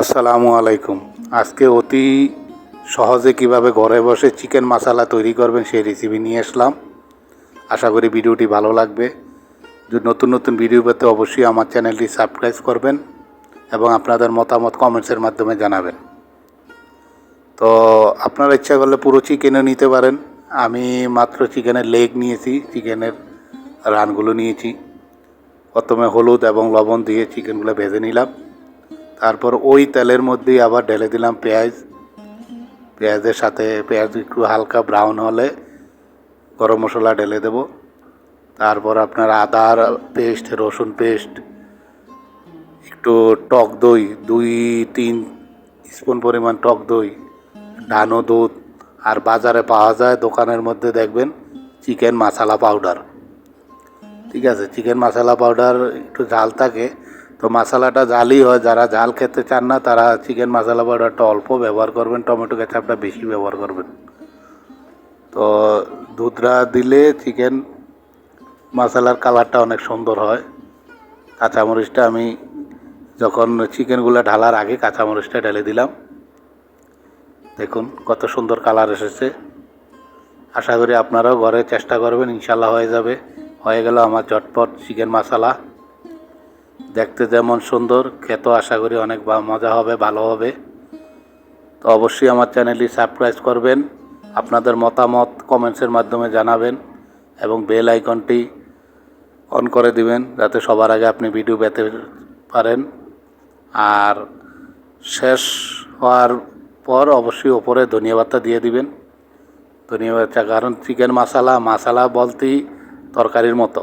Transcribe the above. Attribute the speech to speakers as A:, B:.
A: আসসালামু আলাইকুম। আজকে অতি সহজে কীভাবে ঘরে বসে চিকেন মশলা তৈরি করবেন সেই রেসিপি নিয়ে আসলাম। আশা করি ভিডিওটি ভালো লাগবে। যদি নতুন নতুন ভিডিও পেতে অবশ্যই আমার চ্যানেলটি সাবস্ক্রাইব করবেন এবং আপনাদের মতামত কমেন্টসের মাধ্যমে জানাবেন। তো আপনারা ইচ্ছা করলে পুরো চিকেনও নিতে পারেন। আমি মাত্র চিকেনের লেগ নিয়েছি চিকেনের রানগুলো নিয়েছি। প্রথমে হলুদ এবং লবণ দিয়ে চিকেনগুলো ভেজে নিলাম। তারপর ওই তেলের মধ্যেই আবার ঢেলে দিলাম পেঁয়াজ। পেঁয়াজের সাথে পেঁয়াজ একটু হালকা ব্রাউন হলে গরম মশলা ঢেলে দেব। তারপর আপনার আদার পেস্ট, রসুন পেস্ট, একটু টক দই, দুই, তিন স্পুন পরিমাণ টক দই, ডানো দুধ। আর বাজারে পাওয়া যায় দোকানের মধ্যে দেখবেন চিকেন মশলা পাউডার ঠিক আছে, চিকেন মশলা পাউডার একটু ঝাল থাকে তো মশালাটা ঝালই হয়, যারা ঝাল খেতে চান না, তারা চিকেন মশলা পাউডারটা অল্প ব্যবহার করবেন টমেটো কেচাপটা বেশি ব্যবহার করবেন। তো দুধটা দিলে চিকেন মশলার কালারটা অনেক সুন্দর হয়। কাঁচামরিচটা আমি যখন চিকেনগুলো ঢালার আগে কাঁচামরিচটা ঢেলে দিলাম, দেখুন কত সুন্দর কালার এসেছে। আশা করি আপনারাও ঘরে চেষ্টা করবেন ইনশাল্লাহ হয়ে যাবে। হয়ে গেল আমার চটপট চিকেন মশলা। দেখতে যেমন সুন্দর, খেতেও আশা করি অনেক মজা হবে, ভালো হবে। তো অবশ্যই আমার চ্যানেলটি সাবস্ক্রাইব করবেন, আপনাদের মতামত কমেন্টসের মাধ্যমে জানাবেন এবং বেল আইকনটি অন করে দিবেন যাতে সবার আগে আপনি ভিডিও পেতে পারেন। আর শেষ হওয়ার পর অবশ্যই ওপরে ধনিয়া পাতা দিয়ে দিবেন। ধনিয়া কারণ চিকেন মশালা মশালা বলতেই তরকারির মতো।